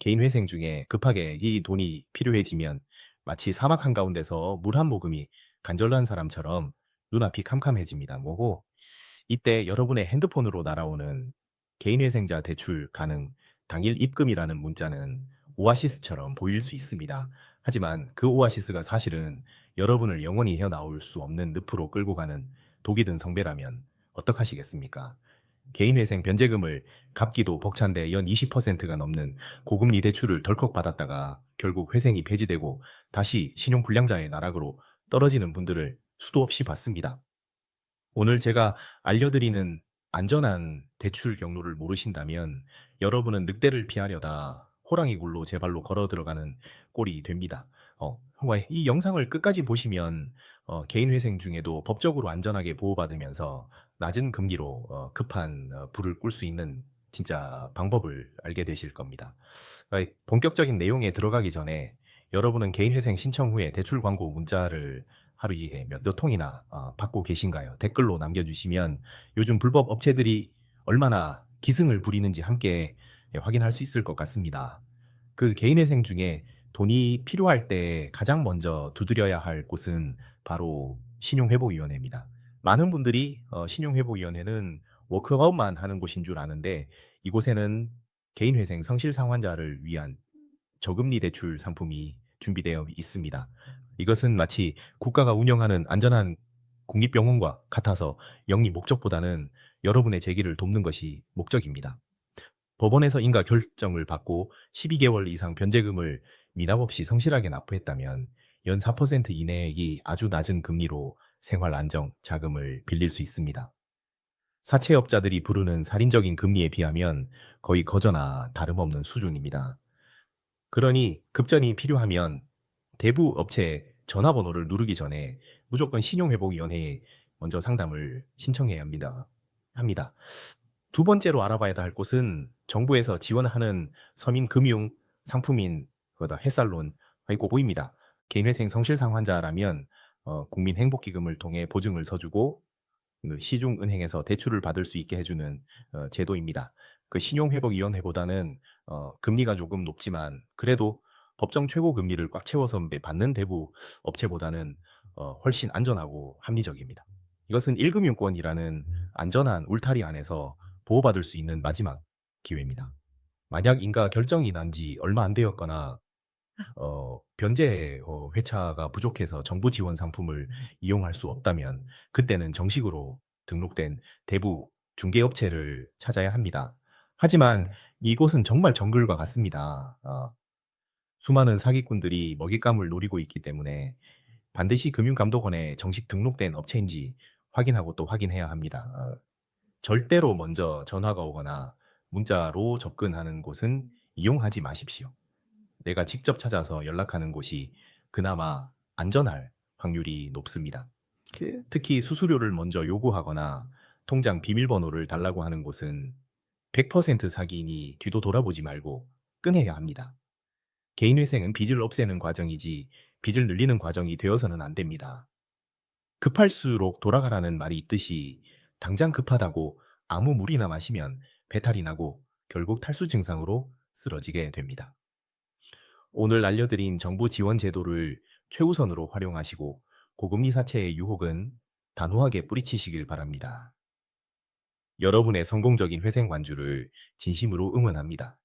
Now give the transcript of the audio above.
개인 회생 중에 급하게 이 돈이 필요해지면 마치 사막 한가운데서 물 한 모금이 간절한 사람처럼 눈앞이 캄캄해집니다. 뭐고 이때 여러분의 핸드폰으로 날아오는 개인 회생자 대출 가능 당일 입금이라는 문자는 오아시스처럼 보일 수 있습니다. 하지만 그 오아시스가 사실은 여러분을 영원히 헤어나올 수 없는 늪으로 끌고 가는 독이 든 성배라면 어떡하시겠습니까? 개인 회생 변제금을 갚기도 벅찬데 연 20%가 넘는 고금리 대출을 덜컥 받았다가 결국 회생이 폐지되고 다시 신용불량자의 나락으로 떨어지는 분들을 수도 없이 봤습니다. 오늘 제가 알려드리는 안전한 대출 경로를 모르신다면 여러분은 늑대를 피하려다 호랑이 굴로 제 발로 걸어 들어가는 꼴이 됩니다. 어, 정말 이 영상을 끝까지 보시면 어, 개인 회생 중에도 법적으로 안전하게 보호받으면서 낮은 금리로 어, 급한 어, 불을 끌수 있는 진짜 방법을 알게 되실 겁니다. 어, 본격적인 내용에 들어가기 전에 여러분은 개인 회생 신청 후에 대출 광고 문자를 하루에 몇, 몇 통이나 어, 받고 계신가요? 댓글로 남겨주시면 요즘 불법 업체들이 얼마나 기승을 부리는지 함께 예, 확인할 수 있을 것 같습니다. 그 개인 회생 중에 돈이 필요할 때 가장 먼저 두드려야 할 곳은 바로 신용회복위원회입니다. 많은 분들이 어, 신용회복위원회는 워크아웃만 하는 곳인 줄 아는데 이곳에는 개인 회생 성실 상 환자를 위한 저금리 대출 상품이 준비되어 있습니다. 이것은 마치 국가가 운영하는 안전한 국립병원과 같아서 영리 목적보다는 여러분의 재기를 돕는 것이 목적입니다. 법원에서 인가 결정을 받고 12개월 이상 변제금을 미납 없이 성실하게 납부했다면 연 4% 이내의 아주 낮은 금리로 생활 안정 자금을 빌릴 수 있습니다. 사채업자들이 부르는 살인적인 금리에 비하면 거의 거저나 다름없는 수준입니다. 그러니 급전이 필요하면 대부 업체 전화번호를 누르기 전에 무조건 신용회복위원회에 먼저 상담을 신청해야 합니다. 합니다. 두 번째로 알아봐야 할 곳은 정부에서 지원하는 서민금융 상품인 그거다 햇살론 있고 보입니다. 개인회생 성실상 환자라면 어, 국민행복기금을 통해 보증을 서주고 그 시중은행에서 대출을 받을 수 있게 해주는 어, 제도입니다. 그 신용회복위원회보다는 어, 금리가 조금 높지만 그래도 법정 최고 금리를 꽉 채워서 받는 대부 업체보다는 어, 훨씬 안전하고 합리적입니다. 이것은 1금융권이라는 안전한 울타리 안에서 보호받을 수 있는 마지막 기회입니다. 만약 인가 결정이 난 지 얼마 안 되었거나 어, 변제 어, 회차가 부족해서 정부 지원 상품을 이용할 수 없다면 그때는 정식으로 등록된 대부 중개업체를 찾아야 합니다. 하지만 이곳은 정말 정글과 같습니다. 어, 수많은 사기꾼들이 먹잇감을 노리고 있기 때문에 반드시 금융감독원에 정식 등록된 업체인지 확인하고 또 확인해야 합니다. 어, 절대로 먼저 전화가 오거나 문자로 접근하는 곳은 이용하지 마십시오. 내가 직접 찾아서 연락하는 곳이 그나마 안전할 확률이 높습니다. 그 특히 수수료를 먼저 요구하거나 통장 비밀번호를 달라고 하는 곳은 100% 사기이니 뒤도 돌아보지 말고 끊어야 합니다. 개인회생은 빚을 없애는 과정이지 빚을 늘리는 과정이 되어서는 안 됩니다. 급할수록 돌아가라는 말이 있듯이 당장 급하다고 아무 물이나 마시면 배탈이 나고 결국 탈수 증상으로 쓰러지게 됩니다. 오늘 알려드린 정부 지원 제도를 최우선으로 활용하시고 고금리 사채의 유혹은 단호하게 뿌리치시길 바랍니다. 여러분의 성공적인 회생 완주를 진심으로 응원합니다.